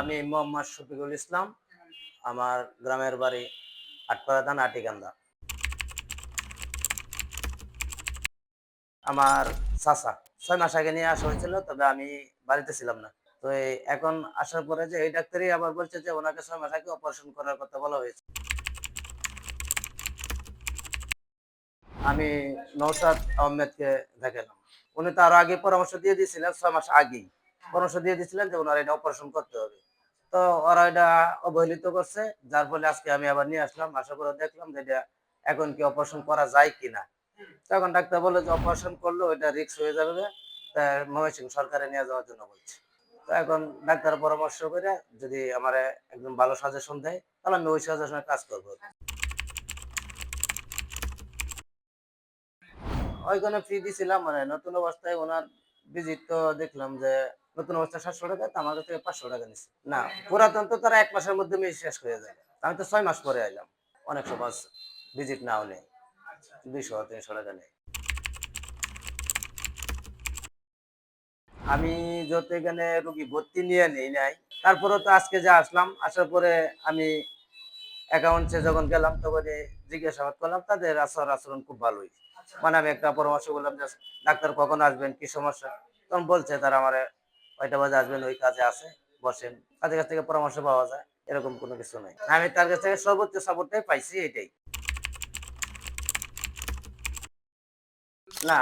আমি মোহাম্মদ শফিকুল ইসলাম, আমার গ্রামের বাড়ি আটপাড়া থানা, আটিকান্দা। আমার চাচা ছয় মাস আগে নিয়ে আসা হয়েছিল, তবে আমি বাড়িতে ছিলাম না। তো এখন আসার পরে যে এই ডাক্তারই আবার বলছে যে ওনাকে ছয় মাস আগে অপারেশন করার কথা বলা হয়েছে। আমি নৌসাদ আহমেদকে দেখালাম। উনি তো আরও আগে পরামর্শ দিয়ে দিয়েছিলেন ছয় মাস আগেই। পরামর্শ দিয়ে দিয়েছিলেন যে ওনার এটা অপারেশন করতে হবে। তো ওরা এটা অবহেলিত করছে, যার ফলে আজকে আমি আবার নিয়ে আসলাম, আশা করে দেখলাম যে এটা এখন কি অপারেশন করা যায় কিনা। তখন ডাক্তার বলল যে অপারেশন করলেও এটা রিস্ক হয়ে যাবে ময়মনসিংহ সরকারে নিয়ে যাওয়ার জন্য বলছে। তো এখন ডাক্তার পরামর্শ করে যদি আমার একদম ভালো সাজেশন দেয়, তাহলে আমি ওই সাজেশনে কাজ করব। ওইখানে ফ্রি দিছিলাম মানে নতুন অবস্থায় ওনার ভিজিট তো দেখলাম যে নতুন অবস্থায় সাতশো টাকা, তো আমার থেকে পাঁচশো টাকা নিচ্ছে না, পুরাতন তো তারা এক মাসের মধ্যে আমি শেষ হয়ে যায়। আমি তো ছয় মাস পরে আইলাম। অনেক সমাজ ভিজিট না হলে দুইশো, তিনশো টাকা নেই। আমি যত এখানে রুগী ভর্তি নিয়ে নেই নাই তারপরে তো আজকে যে আসলাম, আসার পরে আমি অ্যাকাউন্টে যখন গেলাম তখন জিজ্ঞাসাবাদ করলাম, তাদের আচরণ আচরণ খুব ভালোই। মানে আমি একটা পরামর্শ করলাম যে ডাক্তার কখন আসবেন, কি সমস্যা? তখন বলছে তারা আমার কয়টা বাজে আসবেন, ওই কাজে আছে, বসেন। তাদের কাছ থেকে পরামর্শ পাওয়া যায়, এরকম কোনো কিছু নাই। আমি তার কাছ থেকে সর্বোচ্চ সাপোর্টটাই পাইছি এটাই। না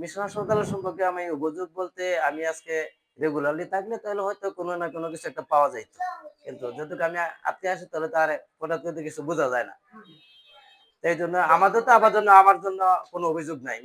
মিশন হাসপাতালের সম্পর্কে আমি অভিযোগ বলতে আমি আজকে রেগুলারলি থাকলে তাহলে হয়তো কোনো না কোনো কিছু একটা পাওয়া যাইতো। কিন্তু যতটুকু আমি আজকে আসি তাহলে তার হঠাৎ করে কিছু বোঝা যায় না। এই জন্য আমাদের তো আমার জন্য আমার জন্য কোনো অভিযোগ নাই।